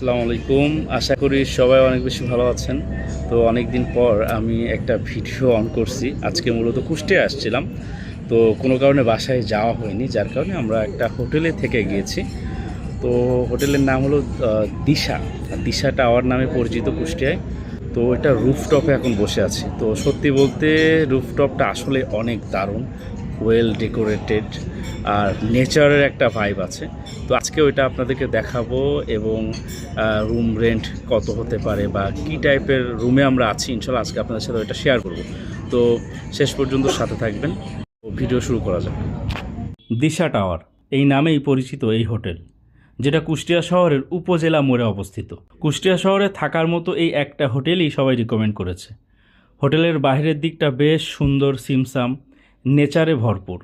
আসসালামু আলাইকুম। আশা করি সবাই অনেক বেশি ভালো আছেন। তো অনেক দিন পর আমি একটা ভিডিও অন করছি। আজকে মূলত কুষ্টিয়া আসছিলাম। তো কোনো কারণে বাসায় যাওয়া হয়নি, যার কারণে আমরা একটা হোটেলে থেকে গিয়েছি। তো হোটেলের নাম হলো দিশা। দিশা টাওয়ার নামে পরিচিত কুষ্টিয়ায়। তো এটা রুফটপে এখন বসে আছি। তো সত্যি বলতে রুফটপটা আসলে অনেক দারুণ ওয়েল ডেকোরেটেড আর নেচারের একটা ভাইব আছে। তো আজকে ওইটা আপনাদেরকে দেখাবো এবং রুম রেন্ট কত হতে পারে বা কি টাইপের রুমে আমরা আছি, ইনশাল্লাহ আজকে আপনাদের সাথে ওইটা শেয়ার করব। তো শেষ পর্যন্ত সাথে থাকবেন ভিডিও শুরু করা যাক। দিশা টাওয়ার, এই নামেই পরিচিত এই হোটেল, যেটা কুষ্টিয়া শহরের উপজেলা মোড়ে অবস্থিত। কুষ্টিয়া শহরে থাকার মতো এই একটা হোটেলই সবাই রিকমেন্ড করেছে। হোটেলের বাইরের দিকটা বেশ সুন্দর, সিমসাম নেচারে ভরপুর।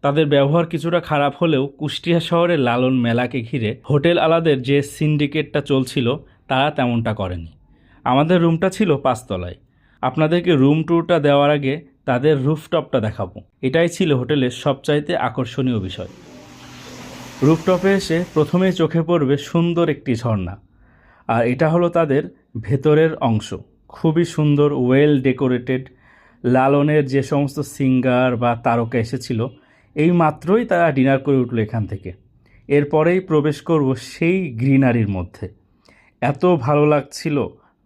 তাদের ব্যবহার কিছুটা খারাপ হলেও কুষ্টিয়া শহরের লালন মেলাকে ঘিরে হোটেল আলাদের যে সিন্ডিকেটটা চলছিল, তারা তেমনটা করেনি। আমাদের রুমটা ছিল পাঁচতলায়। আপনাদেরকে রুম ট্যুরটা দেওয়ার আগে তাদের রুফটপটা দেখাবো। এটাই ছিল হোটেলের সবচাইতে আকর্ষণীয় বিষয়। রুফটপে এসে প্রথমেই চোখে পড়বে সুন্দর একটি ঝর্ণা। আর এটা হলো তাদের ভেতরের অংশ। খুবই সুন্দর ওয়েল ডেকোরেটেড লালনের যে সমস্ত সিঙ্গার বা তারকা এসেছিল এই মাত্রই তারা ডিনার করে উঠল এখান থেকে। এরপরেই প্রবেশ করব সেই গ্রিনারির মধ্যে। এত ভালো লাগছিল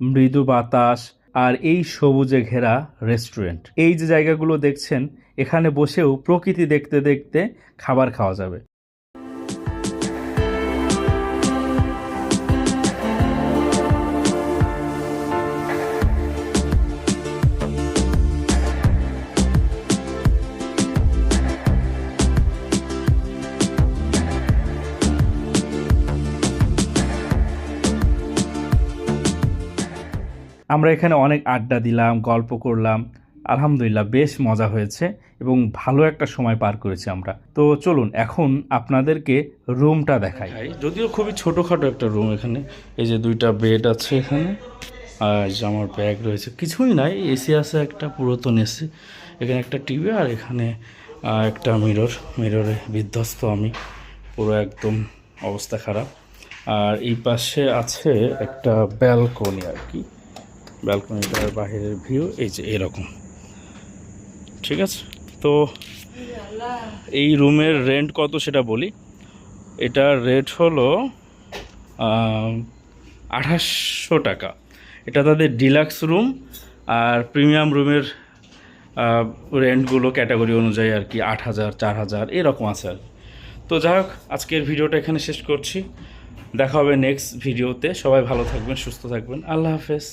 মৃদু বাতাস আর এই সবুজে ঘেরা রেস্টুরেন্ট। এই যে জায়গাগুলো দেখছেন, এখানে বসেও প্রকৃতি দেখতে দেখতে খাবার খাওয়া যাবে। আমরা এখানে অনেক আড্ডা দিলাম, গল্প করলাম। আলহামদুলিল্লাহ বেশ মজা হয়েছে এবং ভালো একটা সময় পার করেছি আমরা। তো চলুন, এখন আপনাদেরকে রুমটা দেখাই। যদিও খুবই ছোটোখাটো একটা রুম এখানে। এই যে দুইটা বেড আছে এখানে। আর আমার ব্যাগ রয়েছে। কিছুই নাই, এসি আছে একটা, পুরাতন এসি। এখানে একটা টিভি আর এখানে একটা মিরর। মিররে বিধ্বস্ত আমি। পুরো একদম অবস্থা খারাপ। আর এই পাশে আছে একটা ব্যালকনি আর কি। ব্যালকনিটার বাইরের ভিউ এই যে এরকম। ঠিক আছে? তো এই রুমের রেন্ট কত সেটা বলি? এটার রেট হলো আঠাশশো টাকা। এটা তাদের ডিলাক্স রুম আর প্রিমিয়াম রুমের রেন্টগুলো ক্যাটাগরি অনুযায়ী আর কি আট হাজার, চার হাজার, এরকম আছে আর। তো যাই হোক, আজকের ভিডিওটা এখানে শেষ করছি। দেখা হবে নেক্সট ভিডিওতে সবাই ভালো থাকবেন, সুস্থ থাকবেন। আল্লাহ হাফেজ।